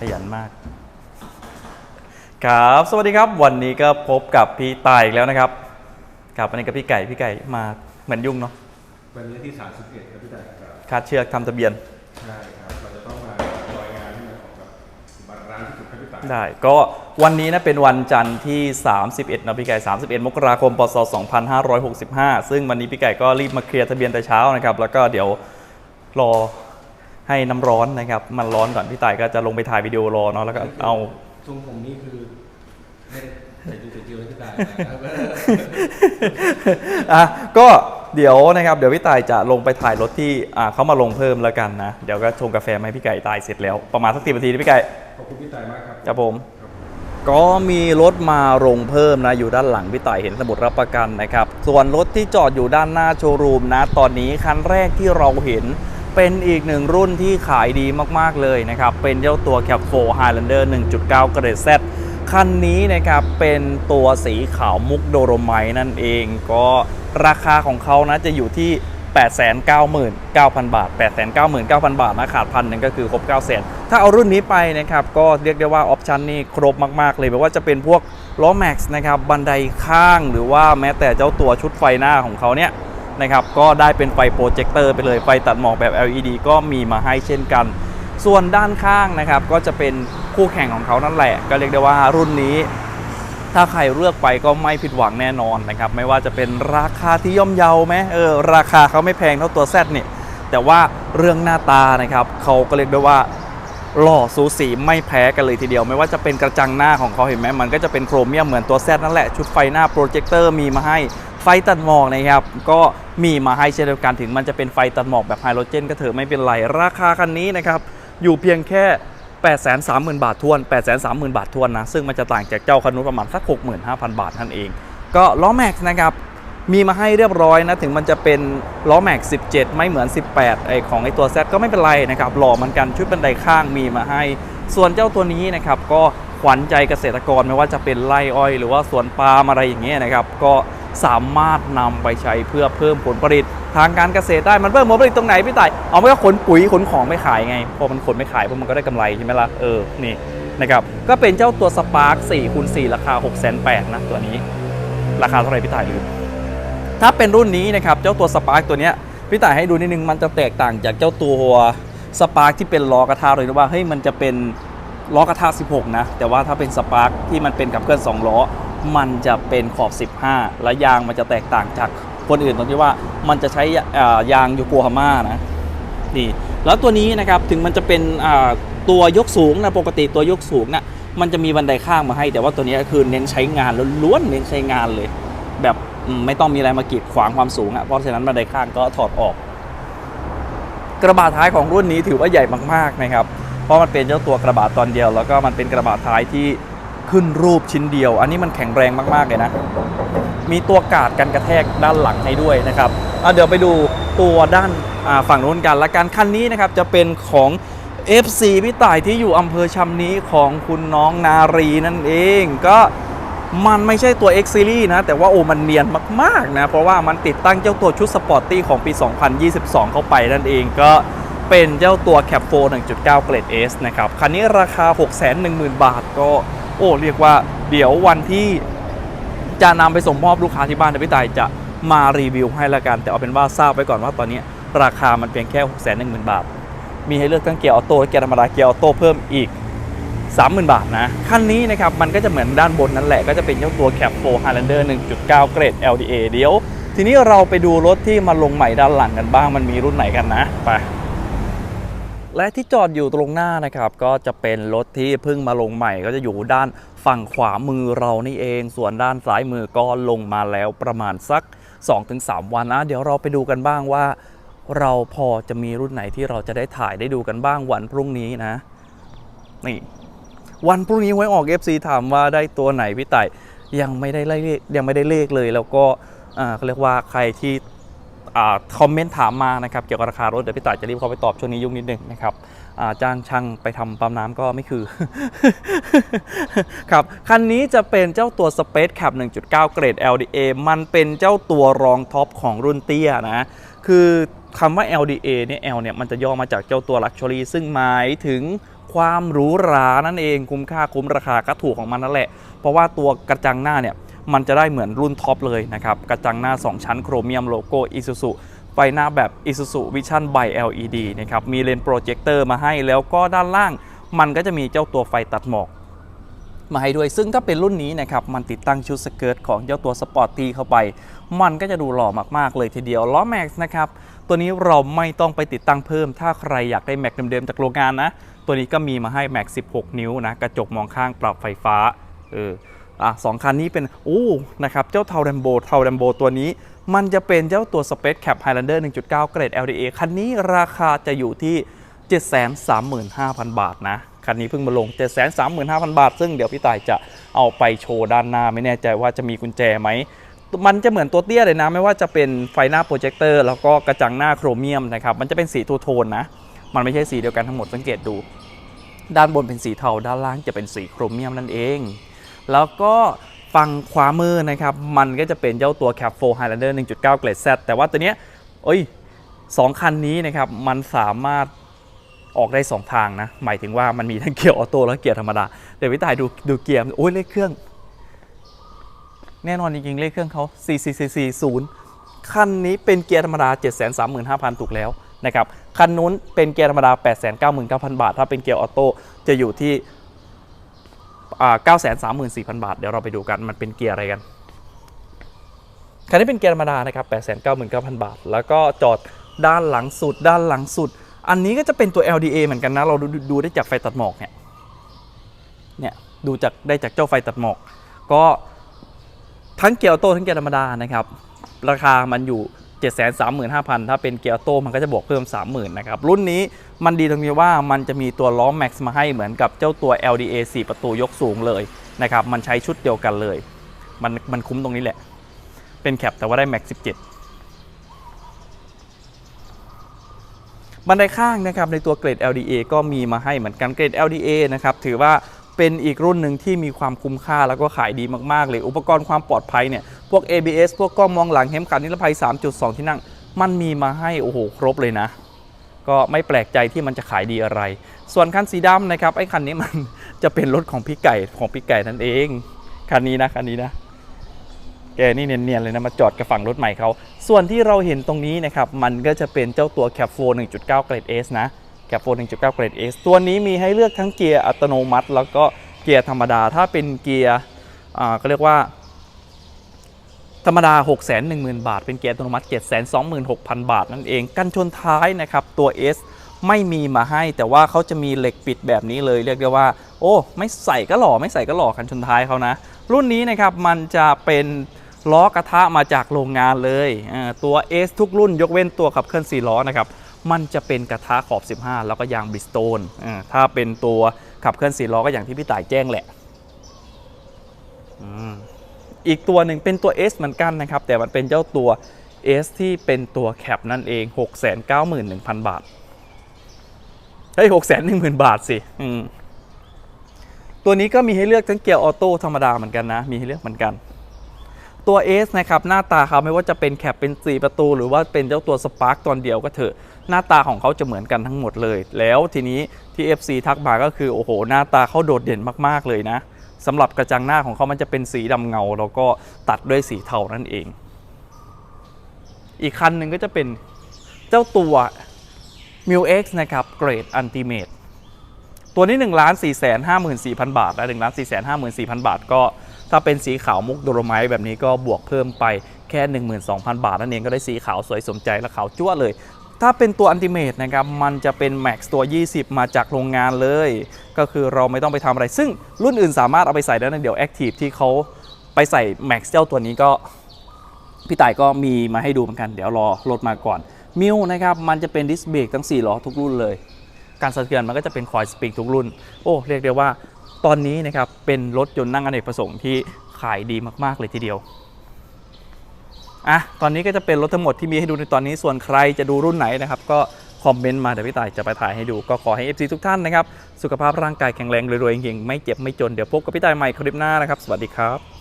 ขยันมาก ครับ สวัสดีครับวันนี้ก็พบกับพี่ตายอีกแล้วนะครับครับวันนี้กับพี่ไก่พี่ไก่มาเหมือนยุ่งเนาะวันนี้ที่ 31ครับพี่แต่ครับคาดเชือกทำทะเบียนใช่ครับเราจะต้องมารายงานให้มันออกแบบบางร้านที่ถูกครับพี่แต่ได้ก็วันนี้นะเป็นวันจันทร์ที่ 31นะพี่ไก่ 31 มกราคมพศ2565 ซึ่งวันนี้พี่ไก่ก็รีบมาเคลียร์ทะเบียนแต่เช้านะครับ แล้วก็เดี๋ยวรอ ให้น้ำร้อนนะครับ มันร้อนก่อนพี่ต่ายก็จะลงไปถ่ายวิดีโอรอเนาะแล้วก็เอาทรงผมนี่คือไม่ได้ใส่ดูใส่เจียวให้พี่แต่นะครับอะก็เดี๋ยวนะครับเดี๋ยวพี่ตายจะลงไปถ่ายรถที่อ่าเขามาลงเพิ่มแล้วกันนะเดี๋ยวก็ชงกาแฟมาให้พี่ไก่ตายเสร็จแล้วประมาณสักสิบนาทีนะพี่ไก่ขอบคุณพี่แต่มากครับครับผมครับก็มีรถมาลงเพิ่มนะอยู่ด้านหลังพี่ต่ายเห็นสมุดรับประกันนะครับส่วนรถที่จอดอยู่ด้านหน้าโชว์รูมนะตอนนี้คันแรกที่เราเห็น เป็นอีกหนึ่งรุ่นที่ขายดีมากๆเลยนะครับ เป็นเจ้าตัว Cap 4 Highlander 1.9 เกรด Z คันนี้นะครับเป็นตัวสีขาวมุกโดโรไมนั่นเอง ก็ราคาของเขานะจะอยู่ที่ 899,000 บาท 899,000 บาทนะขาดพันหนึ่งก็คือครบ900,000ถ้าเอารุ่นนี้ไปนะครับก็เรียกได้ว่าออปชันนี่ครบมาก ๆ เลยไม่ว่าจะเป็นพวกล้อแม็กซ์นะครับบันไดข้างหรือว่าแม้แต่เจ้าตัวชุดไฟหน้าของเขาเนี่ย นะครับก็ได้เป็นไฟโปรเจคเตอร์ไปเลยไฟตัดหมอกแบบ LED ก็มีมาให้เช่นกัน ส่วนด้านข้างนะครับก็จะเป็นคู่แข่งของเขานั่นแหละ ก็เรียกได้ว่ารุ่นนี้ ถ้าใครเลือกไปก็ไม่ผิดหวังแน่นอนนะครับไม่ว่าจะเป็นราคาที่ย่อมเยาไหมเออราคาเขาไม่แพงเท่าตัว Z นี่แต่ว่าเรื่องหน้าตานะครับเขาก็เรียกได้ว่าหล่อสูสีไม่แพ้กันเลยทีเดียว ไม่ว่าจะเป็นกระจังหน้าของเขาเห็นไหมมันก็จะเป็นโครเมียมเหมือนตัว Z นั่นแหละ ชุดไฟหน้าโปรเจคเตอร์มีมาให้ ฟตัดหมอกนะครับ ก็มีมาให้เช่นเดียวกันถึงมันจะเป็นไฟตัดหมอกแบบไฮโดรเจนก็เถอะไม่เป็นไร ราคาคันนี้นะครับอยู่เพียงแค่ 830,000 บาททวน 830,000 บาททวนนะ ซึ่งมันจะต่างจากเจ้าคันนู้นประมาณสัก 65,000 บาทนั่นเอง ก็ล้อแม็กซ์นะครับมีมาให้เรียบร้อยนะ ถึงมันจะเป็นล้อแม็กซ์17 ไม่เหมือน 18 ไอของไอตัว Z ก็ไม่เป็นไรนะครับหล่อเหมันกันชุดบันไดข้างมีมาให้ ส่วนเจ้าตัวนี้นะครับก็ขวัญใจเกษตรกรไม่ว่าจะเป็นไร่อ้อย หรือว่าสวนปาล์มอะไรอย่างเงี้ยนะครับ ก็ สามารถนำไปใช้เพื่อเพิ่มผลผลิต ทางการเกษตรได้มันเพิ่มผลผลิตตรงไหนพี่ต่ายเอาไม่ก็ขนปุ๋ยขนของไม่ขายไงพอมันขนไม่ขายพวกมันก็ได้กำไรใช่ไหมล่ะเออนี่นะครับก็เป็นเจ้าตัวสปาร์ค4คูณ4ราคา6 8 0 0นะตัวนี้ ราคาเท่าไหร่พี่ต่ายลืมถ้าเป็นรุ่นนี้นะครับเจ้าตัวสปาร์คตัวเนี้ยพี่ต่ายให้ดูนิดนึงมันจะแตกต่างจากเจ้าตัวสปาร์คที่เป็นล้อกระทะเลยนะว่าเฮ้ยมันจะเป็นล้อกระทะ16 นะ แต่ว่าถ้าเป็นสปาร์คที่มันเป็นกับเคลื่อน2ล้อ มันจะเป็นขอบ 15 และยางมันจะแตกต่างจากคนอื่นตรงที่ว่ามันจะใช้ยางยูโกฮาม่านะนี่แล้วตัวนี้นะครับถึงมันจะเป็นตัวยกสูงนะปกติตัวยกสูงนะมันจะมีบันไดข้างมาให้ แต่ว่าตัวนี้คือเน้นใช้งานล้วนๆเน้นใช้งานเลย แบบไม่ต้องมีอะไรมากีดขวางความสูงอะ่ะเพราะฉะนั้นบันไดข้างก็ถอดออก กระบะท้ายของรุ่นนี้ถือว่าใหญ่มากๆนะครับ เพราะมันเป็นเจ้าตัวกระบะตอนเดียว แล้วก็มันเป็นกระบะท้ายที่ ขึ้นรูปชิ้นเดียว อันนี้มันแข็งแรงมากๆเลยนะ มีตัวกาดกันกระแทกด้านหลังให้ด้วยนะครับอะเดี๋ยวไปดูตัวด้านฝั่งนู้นกันละกันคันนี้นะครับจะเป็นของ FC พี่ต่ายที่อยู่อำเภอชำนี้ของคุณน้องนารีนั่นเองก็มันไม่ใช่ตัว X Series นะ แต่ว่าโอ้มันเนียนมากๆนะ เพราะว่ามันติดตั้งเจ้าตัวชุดสปอร์ตตี้ของปี 2022 เข้าไปนั่นเองก็เป็นเจ้าตัว Cap 4 1.9 เกรด S นะครับ คันนี้ราคา 610,000 บาทก็ โอ้เรียกว่าเดี๋ยววันที่จะนำไปส่งมอบลูกค้าที่บ้านเดี๋ยวพี่ต่ายจะมารีวิวให้ละกัน แต่เอาเป็นว่าทราบไว้ก่อนว่าตอนนี้ราคามันเพียงแค่6 1 0 0 0 0 บาท มีให้เลือกทั้งเกียร์ออโต้และเกียร์ธรรมดาเกียร์ออโต้เพิ่มอีก 30,000 บาทนะคันนี้นะครับมันก็จะเหมือนด้านบนนั่นแหละก็จะเป็นเจ้าตัว Cap 4 Highlander 1.9 เกรด LDA เดี๋ยว ทีนี้เราไปดูรถที่มาลงใหม่ด้านหลังกันบ้างมันมีรุ่นไหนกันนะไป และที่จอดอยู่ตรงหน้านะครับก็จะเป็นรถที่เพิ่งมาลงใหม่ ก็จะอยู่ด้านฝั่งขวามือเรานี่เอง ส่วนด้านซ้ายมือก็ลงมาแล้วประมาณสัก 2-3 วันนะเดี๋ยวเราไปดูกันบ้างว่า เราพอจะมีรุ่นไหนที่เราจะได้ถ่ายได้ดูกันบ้างวันพรุ่งนี้นะนี่วันพรุ่งนี้ไว้ออก FC ถามว่าได้ตัวไหนพี่ไต่ยังไม่ได้เลขยังไม่ได้เลขเลย แล้วก็อ่าเขาเรียกว่าใครที่ คอมเมนต์ถามมานะครับเกี่ยวกับราคารถเดี๋ยวพี่ต่ายจะรีบเข้าไปตอบช่วงนี้ยุ่งนิดนึงนะครับจ้างช่างไปทำปั๊มน้ำก็ไม่คือครับคันนี้จะเป็นเจ้าตัว Space Cap 1.9 เกรด LDA มันเป็นเจ้าตัวรองท็อปของรุ่นเตี้ยนะคือคำว่า LDA เนี่ย L เนี่ยมันจะย่อมาจากเจ้าตัว Luxury ซึ่งหมายถึงความหรูหรานั่นเองคุ้มค่าคุ้มราคาก็ถูกของมันนั่นแหละ เพราะว่าตัวกระจังหน้าเนี่ย มันจะได้เหมือนรุ่นท็อปเลยนะครับ กระจังหน้า 2 ชั้นโครเมียมโลโก้ Isuzu ไฟหน้าแบบ Isuzu Vision by LED นะครับ มีเลนส์โปรเจคเตอร์มาให้แล้วก็ด้านล่าง มันก็จะมีเจ้าตัวไฟตัดหมอกมาให้ด้วย ซึ่งถ้าเป็นรุ่นนี้นะครับ มันติดตั้งชุดสเกิร์ตของเจ้าตัวสปอร์ตตีเข้าไป มันก็จะดูหล่อมากๆเลยทีเดียว ล้อแม็กซ์นะครับ ตัวนี้เราไม่ต้องไปติดตั้งเพิ่ม ถ้าใครอยากได้แม็กเดิมๆจากโรงงานนะ ตัวนี้ก็มีมาให้แม็ก16 นิ้วนะ กระจกมองข้างปรับไฟฟ้า เออ อะสองคันนี้เป็นโอ้นะครับเจ้าเทาแรมโบเทาแรมโบตัวนี้ มันจะเป็นเจ้าตัว Space Cap Highlander 1.9 เกรด LDA คันนี้ราคาจะอยู่ที่ 735,000 บาทนะคันนี้เพิ่งมาลง 735,000 บาท ซึ่งเดี๋ยวพี่ต่ายจะเอาไปโชว์ด้านหน้า ไม่แน่ใจว่าจะมีกุญแจไหม มันจะเหมือนตัวเตี้ยเลยนะ ไม่ว่าจะเป็นไฟหน้าโปรเจคเตอร์แล้วก็กระจังหน้าโครเมียมนะครับ มันจะเป็นสีทูโทนนะ มันไม่ใช่สีเดียวกันทั้งหมดสังเกตดู ด้านบนเป็นสีเทา ด้านล่างจะเป็นสีโครเมียมนั่นเอง แล้วก็ฝั่งขวามือนะครับ มันก็จะเป็นเจ้าตัว Cap 4 Highlander 1.9 เกรด Z แต่ว่าตัวเนี้ยเอ้ยสองคันนี้นะครับ มันสามารถออกได้ 2 ทางนะ หมายถึงว่ามันมีทั้งเกียร์ออโต้และเกียร์ธรรมดา เดี๋ยวพี่ต่ายดูดูเกียร์ โอ้ยเลขเครื่อง แน่นอนจริงๆ เลขเครื่องเขา4440 คันนี้เป็นเกียร์ธรรมดา 735,000 ถูกแล้วนะครับ คันนู้นเป็นเกียร์ธรรมดา 899,000 บาท ถ้าเป็นเกียร์ออโต้จะอยู่ที่ อ่า934,000 บาท เดี๋ยวเราไปดูกันมันเป็นเกียร์อะไรกัน คันนี้เป็นเกียร์ธรรมดานะครับ 899,000 บาท แล้วก็จอดด้านหลังสุด ด้านหลังสุด อันนี้ก็จะเป็นตัว LDA เหมือนกันนะ เราดูดูดูได้จากไฟตัดหมอกเนี่ย เนี่ย ดูจากได้จากเจ้าไฟตัดหมอก ก็ทั้งเกียร์ออโต้ทั้งเกียร์ธรรมดานะครับ ราคามันอยู่ 735,000 ถ้าเป็นเกียร์ออโต้มันก็จะบวกเพิ่ม 30,000นะครับ รุ่นนี้มันดีตรงที่ว่ามันจะมีตัวล้อแม็กซ์มาให้เหมือนกับเจ้าตัว LDA 4 ประตูยกสูงเลยนะครับ มันใช้ชุดเดียวกันเลย มันมันคุ้มตรงนี้แหละ เป็นแคปแต่ว่าได้แม็กซ์17บันไดข้างนะครับในตัวเกรด LDA ก็มีมาให้เหมือนกันเกรด LDA นะครับถือว่า เป็นอีกรุ่นหนึ่งที่มีความคุ้มค่าแล้วก็ขายดีมากๆเลยอุปกรณ์ความปลอดภัยเนี่ยพวก ABS พวกกล้องมองหลังเข็มขัดนิรภัย 3.2 ที่นั่ง มันมีมาให้โอ้โหครบเลยนะ ก็ไม่แปลกใจที่มันจะขายดีอะไร ส่วนคันสีดำนะครับไอ้คันนี้มันจะเป็นรถของพี่ไก่ของพี่ไก่นั่นเองคันนี้นะคันนี้นะแกนี่เนียนๆเลยนะมาจอดกับฝั่งรถใหม่เขาส่วนที่เราเห็นตรงนี้นะครับมันก็จะเป็นเจ้าตัว Cap 4 1.9 เกรด S นะ Cap 4 1.9 เกรด S ตัวนี้มีให้เลือกทั้งเกียร์อัตโนมัติ แล้วก็เกียร์ธรรมดา ถ้าเป็นเกียร์ก็เรียกว่า ธรรมดา 610,000 บาท เป็นเกียร์อัตโนมัติ 726,000 บาท นั่นเอง กันชนท้ายนะครับ ตัว S ไม่มีมาให้ แต่ว่าเขาจะมีเหล็กปิดแบบนี้เลย เรียกได้ว่า โอ้ ไม่ใส่ก็หล่อ ไม่ใส่ก็หล่อกันชนท้ายเขานะ รุ่นนี้นะครับ มันจะเป็นล้อกระทะมาจากโรงงานเลย ตัว S ทุกรุ่นยกเว้นตัวขับเคลื่อน4ล้อนะครับ มันจะเป็นกระทะขอบ 15 แล้วก็ยางบริสโตนอ่าถ้าเป็นตัวขับเคลื่อน4ล้อก็อย่างที่พี่ต่ายแจ้งแหละอืมอีกตัวหนึ่งเป็นตัว S เหมือนกันนะครับ แต่มันเป็นเจ้าตัว S ที่เป็นตัวแคปนั่นเอง 691,000 บาท เฮ้ย 610,000 บาทสิอืมตัวนี้ก็มีให้เลือกทั้งเกียร์ออโต้ธรรมดาเหมือนกันนะ มีให้เลือกเหมือนกัน ตัว S นะครับหน้าตาเขาไม่ว่าจะเป็นแคปเป็น 4 ประตู หรือว่าเป็นเจ้าตัวสปาร์กตอนเดียวก็เถอะ หน้าตาของเขาจะเหมือนกันทั้งหมดเลย แล้วทีนี้ที่ FC ทักมาก็คือ โอ้โห หน้าตาเขาโดดเด่นมากๆเลยนะสำหรับกระจังหน้าของเขามันจะเป็นสีดำเงา แล้วก็ตัดด้วยสีเทานั่นเอง อีกคันหนึ่งก็จะเป็นเจ้าตัว m i l X นะครับเกรด Ultimate ตัวนี้1 4 5 4 0 0 0 บาทและ1 4 5 4 0 0 0 บาทก็ ถ้าเป็นสีขาวมุกโดโรไมต์แบบนี้ก็บวกเพิ่มไปแค่ 12,000 บาท นั่นเองก็ได้สีขาวสวยสมใจและขาวจั่วเลย ถ้าเป็นตัว Ultimate นะครับ มันจะเป็น Max ตัว 20 มาจากโรงงานเลย ก็คือเราไม่ต้องไปทำอะไร ซึ่งรุ่นอื่นสามารถเอาไปใส่ได้นะเดี๋ยว Active ที่เขาไปใส่ Max เจ้าตัวนี้ก็พี่ต่ายก็มีมาให้ดูเหมือนกัน เดี๋ยวรอรถมาก่อนมิวนะครับ มันจะเป็นดิสเบรกทั้ง4ล้อทุกรุ่นเลย การสะเทือนมันก็จะเป็นคอยสปริงทุกรุ่น โอ้ เรียกได้ว่า ตอนนี้นะครับเป็นรถยนต์นั่งอเนกประสงค์ที่ขายดีมาก ๆ เลยทีเดียวอะตอนนี้ก็จะเป็นรถทั้งหมดที่มีให้ดูในตอนนี้ส่วนใครจะดูรุ่นไหนนะครับ ก็คอมเมนต์มาเดี๋ยวพี่ต่ายจะไปถ่ายให้ดูก็ขอให้ FC ทุกท่านนะครับ สุขภาพร่างกายแข็งแรงรวยๆเก่งๆไม่เจ็บไม่จนเดี๋ยวพบกับพี่ต่ายใหม่คลิปหน้านะครับ สวัสดีครับ